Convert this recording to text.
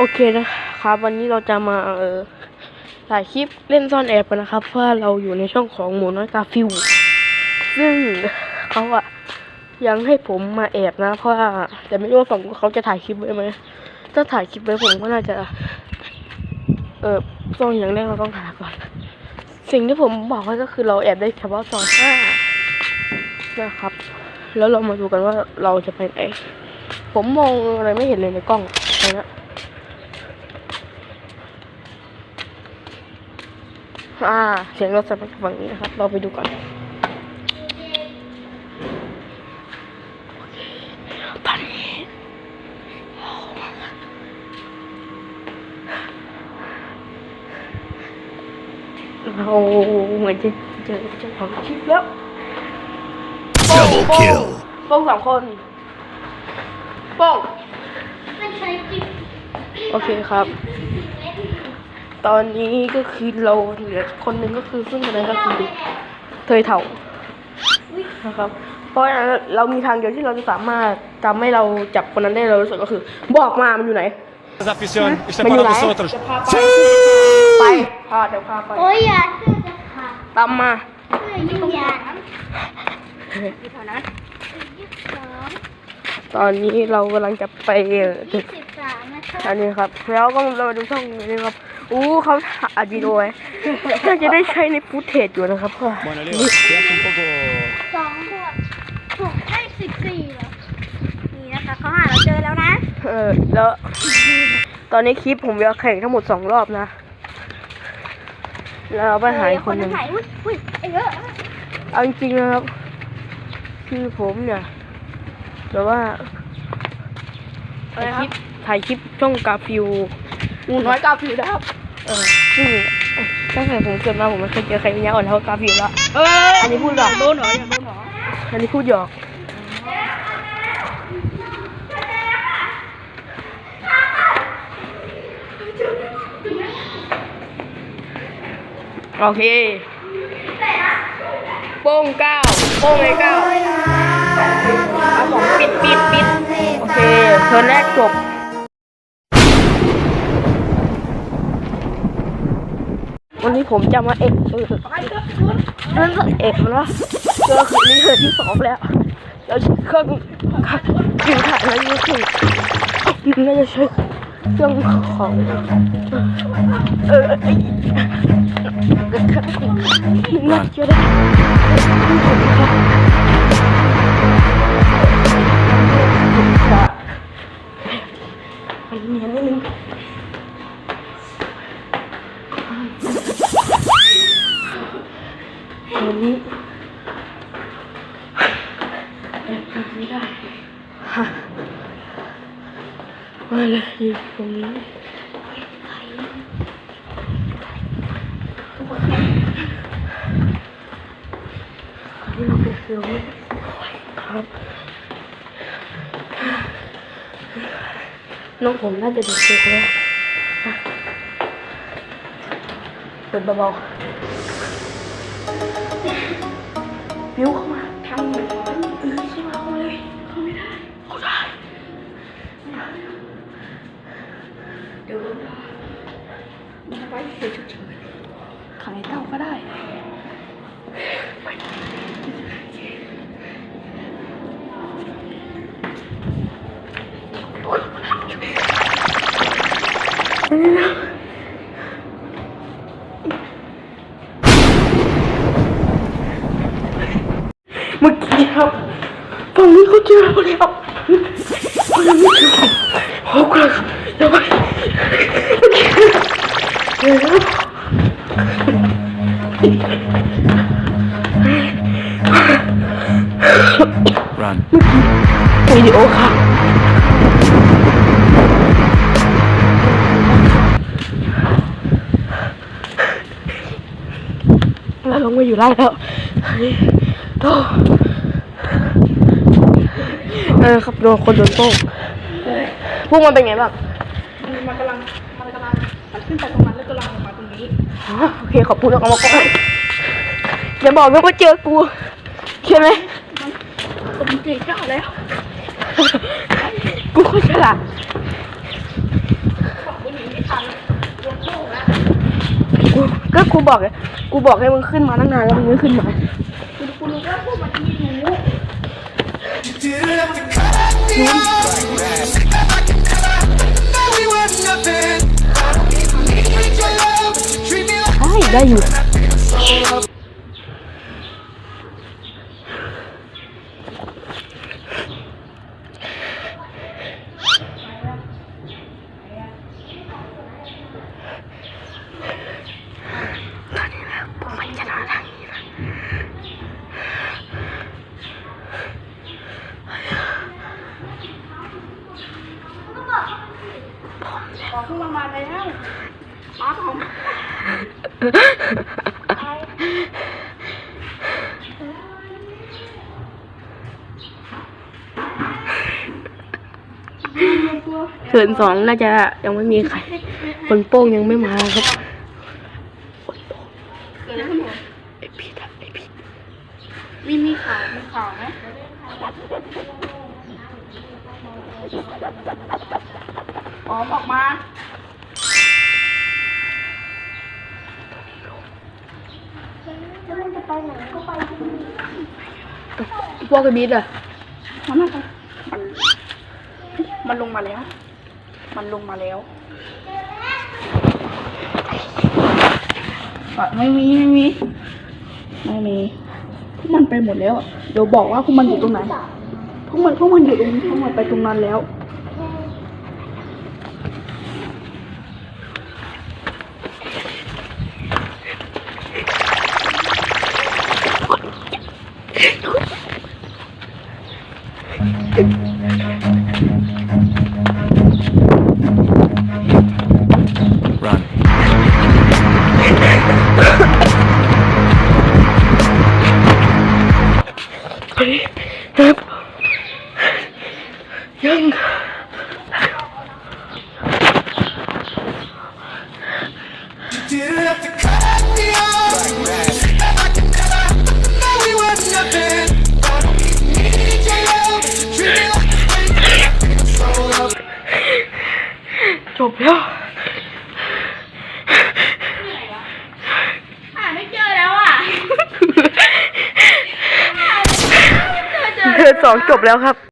โอเคนะครับ วันนี้เราจะมาเออถ่ายคลิปเล่นซ่อนแอบกันนะครับเพราะเราอยู่ในช่องของหมูน้อยกาฟิว ซึ่งเขาอะยังให้ผมมาแอบนะ เพราะว่าแต่ไม่รู้ว่าฝั่งเขาจะถ่ายคลิปไว้ไหมถ้าถ่ายคลิปไว้ผมก็น่าจะ เออซองอย่างแรกเราต้องหาก่อน สิ่งที่ผมบอกไว้ก็คือเราแอบได้เฉพาะซองห้านะครับ แล้วเรามาดูกันว่าเราจะไปไหนผมมองอะไรไม่เห็นเลยในกล้องนะ อ่า เสียงรถสมาจากฝั่งนี้นะครับ เราไปดูก่อนตอนนี้เราเหมือนจะเจอเจ้าของคลิปแล้ว Double โป้ง kill โป้งสองคนโป้งมันใช้จิบโอเคครับ ตอนนี้ก็คือเราเหลือคนหนึ่งก็คือซึ่งคนนั้นก็คือเทยเถานะครับ เพราะเรามีทางเดียวที่เราจะสามารถทำให้เราจับคนนั้นได้เรารู้สึกก็คือ บอกมามันอยู่ไหนมันอยู่ไหนไปพาเดี๋ยวพาไปโอ้ยอย่าตามมาตอนนี้เรากำลังจะไปถึอันนี้ครับ แล้วก็เราดูช่องนี้ครับ อู้เขาอัดวีดีโอไว้น่าจะได้ใช้ในฟุตเทจอยู่นะครับเพื่อ Buona Leo, ti lascio un poco... สองขวดถูกได้สิบสี่เหรอ นี่นะคะเขาหาเราเจอแล้วนะ เออแล้วตอนนี้คลิปผมจะแข่งทั้งหมดสองรอบนะ แล้วเราไปหาอีกคนหนึ่งถ่ายอุ้ยอุ้ยไอ้เยอะเอาจริงๆนะครับ คือผมเนี่ยแบบว่าถ่ายคลิปถ่ายคลิปช่องกาฟิว งูน้อยกาฟิวนะครับ เออซึ่งตั้งแต่ผมเกิดมาผมไม่เคยเจอใครมียาอ่อนเท่ากาฟิวแล้วอันนี้พูดหยอกโดนหรอโดนหรออันนี้พูดหยอกโอเคโป้งเก้าโป้งเลยเก้าเอาสองปิดปิดปิดโอเคเทิร์นแรกจบ นี้ผมจะมาเอกเออนั่นเอกมันว่าเจอคืนนี้เทิร์นที่สองแล้ว แล้วเครื่องกินถ่ายแล้วนี่คือน่าจะใช้เครื่องของเออไอ้น่าจะได้ นี้แบบนี้ได้มาเลยอยู่ตรงนี้ที่เราเป็นฟิลไม่ครับ น้องผมน่าจะดูดเซ็กแล้วเปิดเบาๆ เต้าก็ได้ไปเมื่อกี้ครับฝั่งนี้เขาเจอเราแล้วเขายังไม่เจอผมเขากำลังจะไปเมื่อกี้เดี๋ยวนะ Run. วิดีโอค่ะเราลงมาอยู่ล่างแล้วเฮ้ยโธ่เออครับโดนคนโดนโป้งพวกมันเป็นไงบ้าง มันกำลัง มันกำลังมันขึ้นไปตรงนั้น นี้อ๋อโอเคขอบคุณแล้วเอามาก่อนอย่าบอกนะว่าเจอกูใช่ไหมผมเก่งเจ้าแล้ว กูโคตรฉลาดเกูก็กูบอกไงกูบอกให้มึงขึ้นมาตั้งนานแล้วมึงไม่ขึ้นมากูรู้ว่าพวกมันมีรู้ใช่ ได้อยู่บอกพวกมันมาแล้ว มาผมเขินสองน่าจะยังไม่มีใคร คนโป้งยังไม่มาครับเกิดอะไรขึ้นผมไอพีดอะไอพีดมีมีข่าวมีข่าวไหมอ๋อออกมา ไปไหนก็ไปที่นี่พวกไอบีดอะมันน่าจะมันมันลงมาแล้ว มันลงมาแล้วอะไม่มีไม่มีไม่มีพวกมันไปหมดแล้วอะเดี๋ยวบอกว่าพวกมันอยู่ตรงไหนพวกมันพวกมันอยู่ตรงนี้พวกมันไปตรงนั้นแล้ว ยังจบแล้วหาไม่เจอแล้วอะเธอสองจบแล้วครับ